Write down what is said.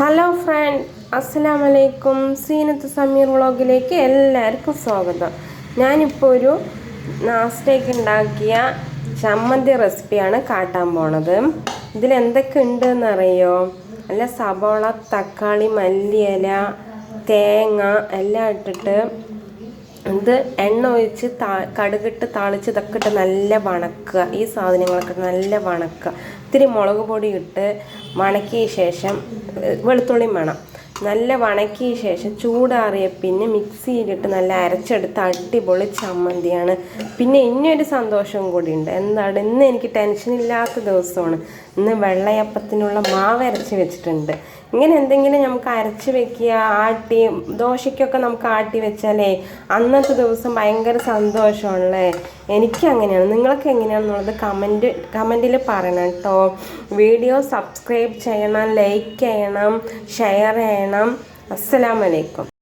Hello friend അസ്സലാം വലൈക്കും സീനത്ത് സമീർ വ്ളോഗിലേക്ക് എല്ലാവർക്കും സ്വാഗതം. ഞാനിപ്പോൾ ഒരു നാസ്റ്റേക്ക് ഉണ്ടാക്കിയ ചമ്മന്തി റെസിപ്പിയാണ് കാട്ടാൻ പോണത്. ഇതിൽ എന്തൊക്കെ ഉണ്ടെന്ന് അറിയോ നല്ല സബോള തക്കാളി മല്ലിയില തേങ്ങ എല്ലാം ഇട്ടിട്ട് ഇത് എണ്ണ ഒഴിച്ച് താ കടുകിട്ട് താളിച്ച് ഇതൊക്കെ ഇട്ട് നല്ല വണക്കുക. ഈ സാധനങ്ങളൊക്കെ നല്ല വണക്കുക. ഇത്തിരി മുളക് പൊടി ഇട്ട് വണക്കിയ ശേഷം വെളുത്തുള്ളിയും വേണം. നല്ല വണക്കിയ ശേഷം ചൂടാറിയ പിന്നെ മിക്സിയിലിട്ട് നല്ല അരച്ചെടുത്ത് അടിപൊളി ചമ്മന്തിയാണ്. പിന്നെ ഇനിയൊരു സന്തോഷവും ഉണ്ട് എന്താണ്? ഇന്ന് എനിക്ക് ടെൻഷൻ ഇല്ലാത്ത ദിവസമാണ്. ഇന്ന് വെള്ളയപ്പത്തിനുള്ള മാവ് അരച്ച് വെച്ചിട്ടുണ്ട്. ഇങ്ങനെ എന്തെങ്കിലും നമുക്ക് അരച്ച് വെക്കുക ആട്ടി ദോശയ്ക്കൊക്കെ നമുക്ക് ആട്ടി വെച്ചാലേ അന്നത്തെ ദിവസം ഭയങ്കര സന്തോഷമാണല്ലേ? എനിക്ക് അങ്ങനെയാണ്. നിങ്ങൾക്ക് എങ്ങനെയാണെന്നുള്ളത് കമന്റ് കമന്റിൽ പറയണം കേട്ടോ. വീഡിയോ സബ്സ്ക്രൈബ് ചെയ്യണം ലൈക്ക് ചെയ്യണം ഷെയർ ചെയ്യണം. അസ്സലാമലൈക്കും.